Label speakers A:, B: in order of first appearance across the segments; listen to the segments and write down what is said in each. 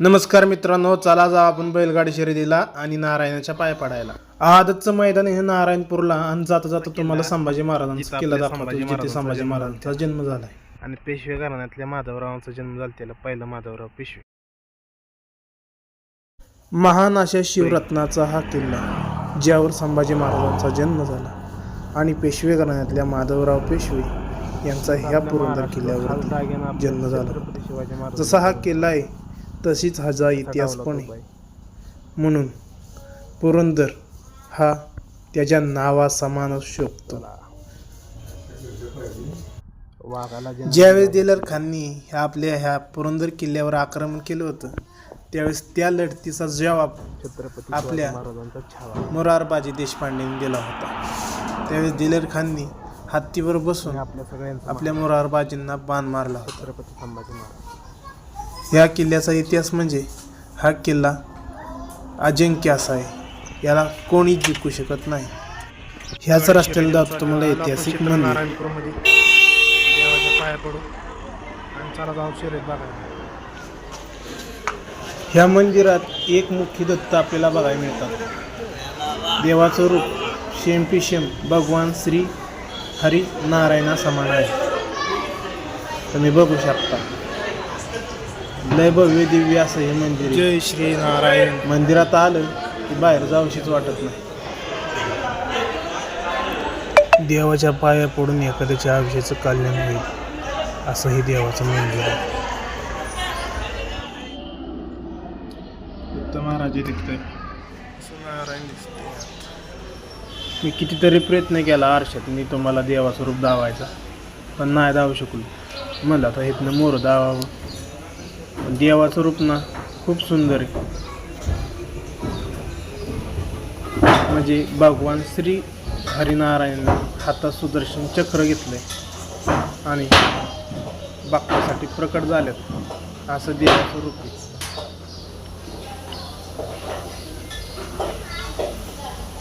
A: नमस्कार मित्रांनो चला जा आपण बैलगाडी शर्यतीला आणि नारायणाच्या पाय पडायला. आदतचं मैदान हे नारायणपूरला आणि जाता जाता तुम्हाला संभाजी महाराजांचा किल्ला दाखवतो
B: संभाजी
A: जिथे
B: महाराजांचा
A: संभाजी
B: जन्म
A: महाराजांचा जन्म झालाय.
B: आणि पेशवे घराण्यातल्या माधवरावांचा जन्म झाला त्याला पहिला माधवराव पेशवे.
A: महान अशा शिवरत्नाचा हा किल्ला ज्यावर संभाजी महाराजांचा जन्म झाला आणि पेशवे घराण्यातल्या माधवराव पेशवे यांचा ह्या पुरंदर किल्ल्यावर जन्म झाला. जसा हा किल्ला आहे तशीच हा इतिहास पण आहे म्हणून पुरंदर हा त्याच्या नावासमानच शोभतो
B: वाघाला जन्म
A: ज्यावेळेस दिलर खाननी ह्या आपल्या ह्या पुरंदर किल्ल्यावर आक्रमण केलं होतं त्यावेळेस त्या लढतीचा जवाब
B: छत्रपती
A: आपल्या- मोरारबाजी देशपांडेने दिला होता. त्यावेळेस दिलर खाननी हत्तीवर बसून
B: आपल्या सगळ्यांचा
A: आपल्या मोरारबाजींना बाण मारला होता.
B: छत्रपती संभाजी महाराज.
A: ह्या किल्ल्याचा इतिहास म्हणजे हा किल्ला अजिंक्य असा आहे याला कोणी जिंकू शकत नाही. ह्याच रस्त्याला जातो तुम्हाला ऐतिहासिक मंदिर ह्या मंदिरात एक मुख्य दत्त आपल्याला बघायला मिळतात. देवाचं रूप शेमपी शेम भगवान श्री हरी नारायणा समान आहे. तुम्ही बघू शकता. लय भव्य दिव्य असं हे मंदिर आहे.
B: जय श्री नारायण
A: मंदिरात आलं की बाहेर जाऊशीच वाटत नाही. देवाच्या पाया पडून एखाद्याच्या आयुष्याचं कल्याण होईल असं हे देवाचं मंदिर आहे. महाराज दिसतंय
B: नारायण दिसते
A: मी कितीतरी प्रयत्न केला आरशात मी तुम्हाला देवाचं रूप दावायचा पण नाही दावू शकलो. म्हणलं आता इथनं मोर दावावं देवाचं रूप ना खूप सुंदर आहे. म्हणजे भगवान श्री हरिनारायण हातात सुदर्शन चक्र घेतलंय आणि बाप्पासाठी प्रकट झाल्यात. असं देवाचं रूप आहे.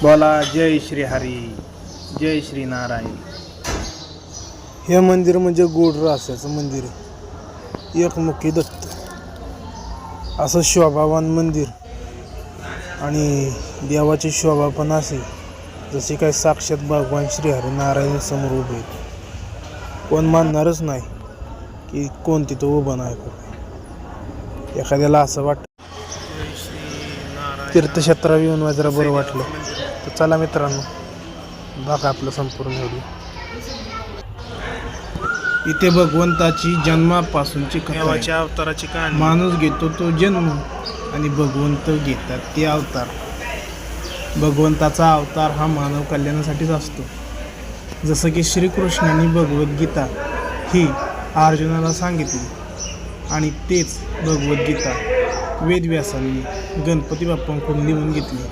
A: बोला जय श्री हरी जय श्री नारायण. हे मंदिर म्हणजे गोड रासाचं मंदिर एकमुखी दत्त. असं शोभावान मंदिर आणि देवाची शोभा पण असे जसे काय साक्षात भगवान श्री हरिनारायण समोर उभे आहेत. कोण मानणारच नाही की कोण तिथं उभं नाही का एखाद्याला असं वाटतं.
B: तीर्थक्षेत्रा
A: तीर्थक्षेत्रावर येऊन जरा बरं वाटलं. तर चला मित्रांनो बघा आपलं संपूर्ण व्हिडिओ इथे भगवंताची जन्मापासूनची कथा आहे.
B: देवाच्या अवताराची कहाणी.
A: माणूस घेतो तो जन्म आणि भगवंत घेतात ते अवतार. भगवंताचा अवतार हा मानव कल्याणासाठीच असतो. जसं की श्रीकृष्णाने भगवद्गीता ही अर्जुनाला सांगितली आणि तेच भगवद्गीता वेदव्यासांनी गणपती बाप्पांकडून लिहून घेतली.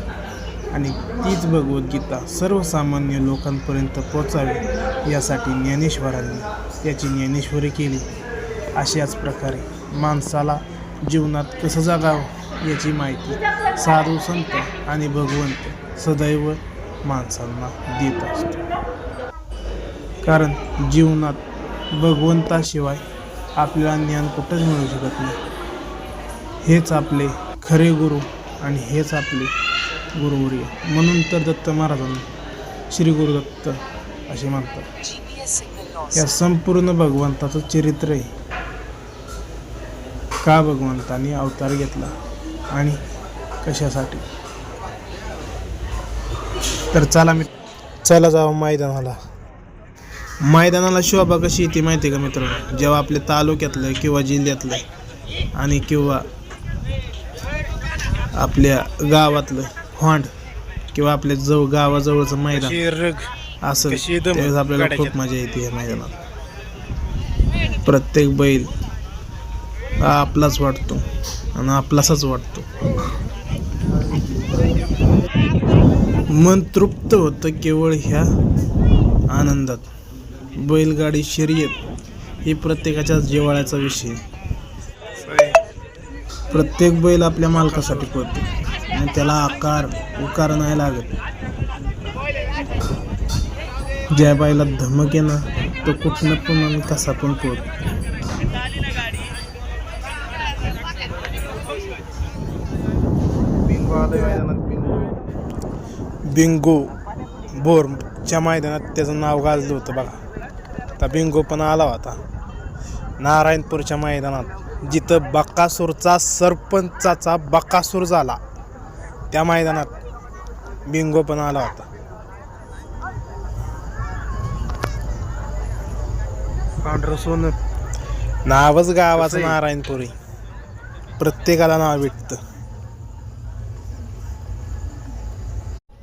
A: आणि तीच भगवद्गीता सर्वसामान्य लोकांपर्यंत पोचावी यासाठी ज्ञानेश्वरांनी त्याची ज्ञानेश्वरी केली. अशाच प्रकारे माणसाला जीवनात कसं जागावं याची माहिती साधू संत आणि भगवंत सदैव माणसांना देत असतो. कारण जीवनात भगवंताशिवाय आपल्याला ज्ञान कुठंच मिळू शकत नाही. हेच आपले खरे गुरु आणि हेच आपले गुरुवर्य. म्हणून तर दत्त महाराजांना श्री गुरुदत्त असे म्हणतात या संपूर्ण भगवंताचं चरित्र आहे. का भगवंताने अवतार घेतला आणि कशासाठी? तर चला मी चला जावं मैदानाला. मैदानाला शोभा कशी येते माहिती आहे का मित्रांनो? जेव्हा आपल्या तालुक्यातलं किंवा जिल्ह्यातलं आणि किंवा आपल्या गावातलं होंड किंवा आपल्या जवळ गावाजवळचं मैदान असं त्यावेळेस आपल्याला खूप. मजा येते या मैदानात. प्रत्येक बैल हा आपलाच वाटतो आणि आपलासाच वाटतो. मन तृप्त होतं केवळ ह्या आनंदात. बैलगाडी शर्यत ही प्रत्येकाच्या जिव्हाळ्याचा विषय. प्रत्येक बैल आपल्या मालकासाठी पळतो. आणि त्याला आकार उकार नाही लागत. ज्या बाईला धमक आहे ना तो कुठनं पण आणि कसा पण
B: बिंगो बिंगो.
A: बोरच्या मैदानात त्याचं नाव गाजलं होतं बघा. आता बिंगो पण आला होता. नारायणपूरच्या मैदानात जिथं बकासूरचा सरपंचाचा बकासूर झाला. त्या मैदानात बिंगो पण आला होता.
B: पांढरं सोनं.
A: नावच गावाचं? नारायणपुरी. प्रत्येकाला नाव भेटतं.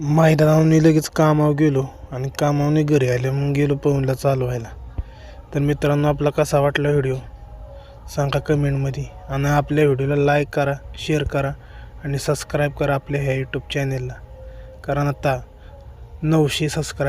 A: मैदानावर मी लगेच कामावर गेलो आणि कामावर घरी आले मग गेलो पवनला चालू व्हायला. तर मित्रांनो आपला कसा वाटला व्हिडिओ? सांगा कमेंटमध्ये आणि आपल्या व्हिडिओला लाईक करा शेअर करा. आणि सबस्क्राईब करा आपल्या ह्या यूट्यूब चॅनेलला. कारण आता नऊशे सबस्क्राईब